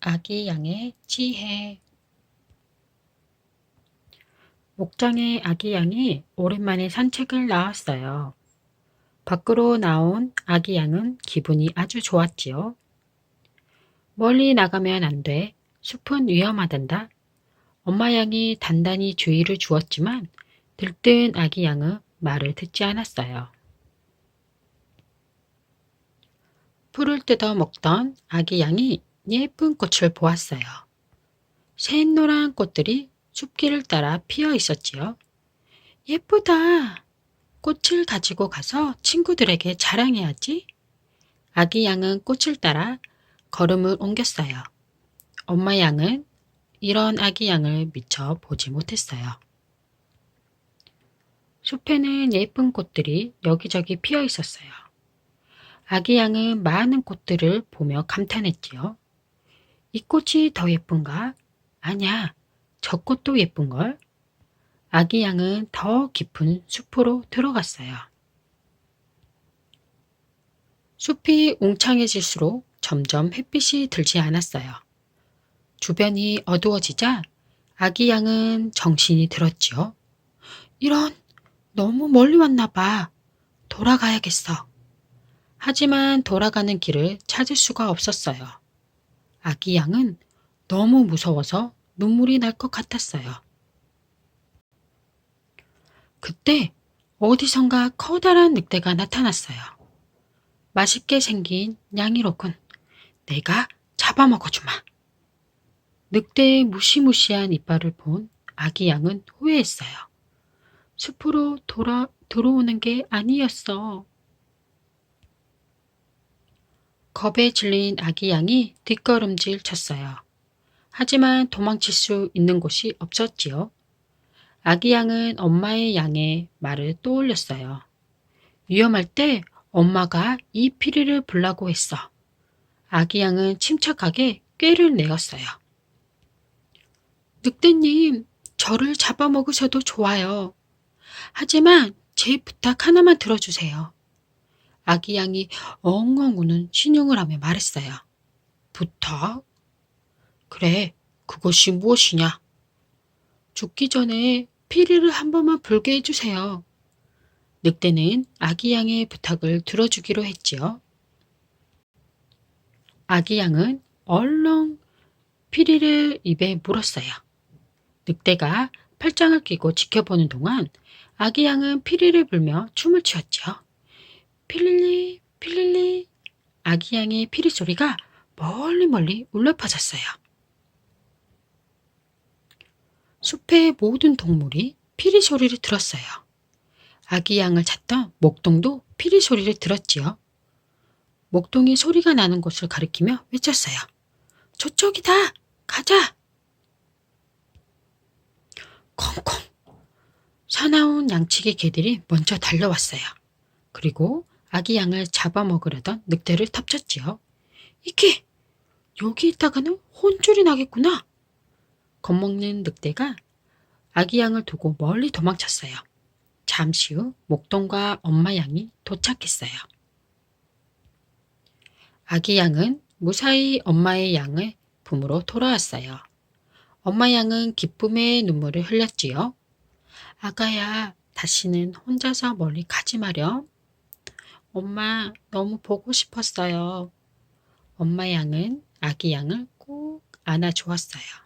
아기 양의 지혜 목장의 아기 양이 오랜만에 산책을 나왔어요. 밖으로 나온 아기 양은 기분이 아주 좋았지요. 멀리 나가면 안 돼. 숲은 위험하단다. 엄마 양이 단단히 주의를 주었지만 들뜬 아기 양은 말을 듣지 않았어요. 풀을 뜯어 먹던 아기 양이 예쁜 꽃을 보았어요. 샛노란 꽃들이 숲길을 따라 피어 있었지요. 예쁘다. 꽃을 가지고 가서 친구들에게 자랑해야지. 아기 양은 꽃을 따라 걸음을 옮겼어요. 엄마 양은 이런 아기 양을 미처 보지 못했어요. 숲에는 예쁜 꽃들이 여기저기 피어 있었어요. 아기 양은 많은 꽃들을 보며 감탄했지요. 이 꽃이 더 예쁜가? 아냐, 저 꽃도 예쁜걸? 아기 양은 더 깊은 숲으로 들어갔어요. 숲이 웅창해질수록 점점 햇빛이 들지 않았어요. 주변이 어두워지자 아기 양은 정신이 들었지요. 이런, 너무 멀리 왔나 봐. 돌아가야겠어. 하지만 돌아가는 길을 찾을 수가 없었어요. 아기 양은 너무 무서워서 눈물이 날 것 같았어요. 그때 어디선가 커다란 늑대가 나타났어요. 맛있게 생긴 양이로군. 내가 잡아먹어주마. 늑대의 무시무시한 이빨을 본 아기 양은 후회했어요. 숲으로 돌아, 들어오는 게 아니었어. 겁에 질린 아기 양이 뒷걸음질 쳤어요. 하지만 도망칠 수 있는 곳이 없었지요. 아기 양은 엄마의 양의 말을 떠올렸어요. 위험할 때 엄마가 이 피리를 불라고 했어. 아기 양은 침착하게 꾀를 내었어요. 늑대님, 저를 잡아먹으셔도 좋아요. 하지만 제 부탁 하나만 들어주세요. 아기 양이 엉엉 우는 신용을 하며 말했어요. 부탁? 그래, 그것이 무엇이냐? 죽기 전에 피리를 한 번만 불게 해주세요. 늑대는 아기 양의 부탁을 들어주기로 했지요. 아기 양은 얼렁 피리를 입에 물었어요. 늑대가 팔짱을 끼고 지켜보는 동안 아기 양은 피리를 불며 춤을 추었지요. 필릴리, 필릴리. 아기 양의 피리 소리가 멀리 멀리 울려 퍼졌어요. 숲의 모든 동물이 피리 소리를 들었어요. 아기 양을 찾던 목동도 피리 소리를 들었지요. 목동이 소리가 나는 곳을 가리키며 외쳤어요. 저쪽이다! 가자! 콩콩! 사나운 양치기 개들이 먼저 달려왔어요. 그리고 아기 양을 잡아먹으려던 늑대를 덮쳤지요. 이게 여기 있다가는 혼쭐이 나겠구나. 겁먹는 늑대가 아기 양을 두고 멀리 도망쳤어요. 잠시 후 목동과 엄마 양이 도착했어요. 아기 양은 무사히 엄마의 양을 품으로 돌아왔어요. 엄마 양은 기쁨의 눈물을 흘렸지요. 아가야, 다시는 혼자서 멀리 가지 마렴. 엄마, 너무 보고 싶었어요. 엄마 양은 아기 양을 꼭 안아주었어요.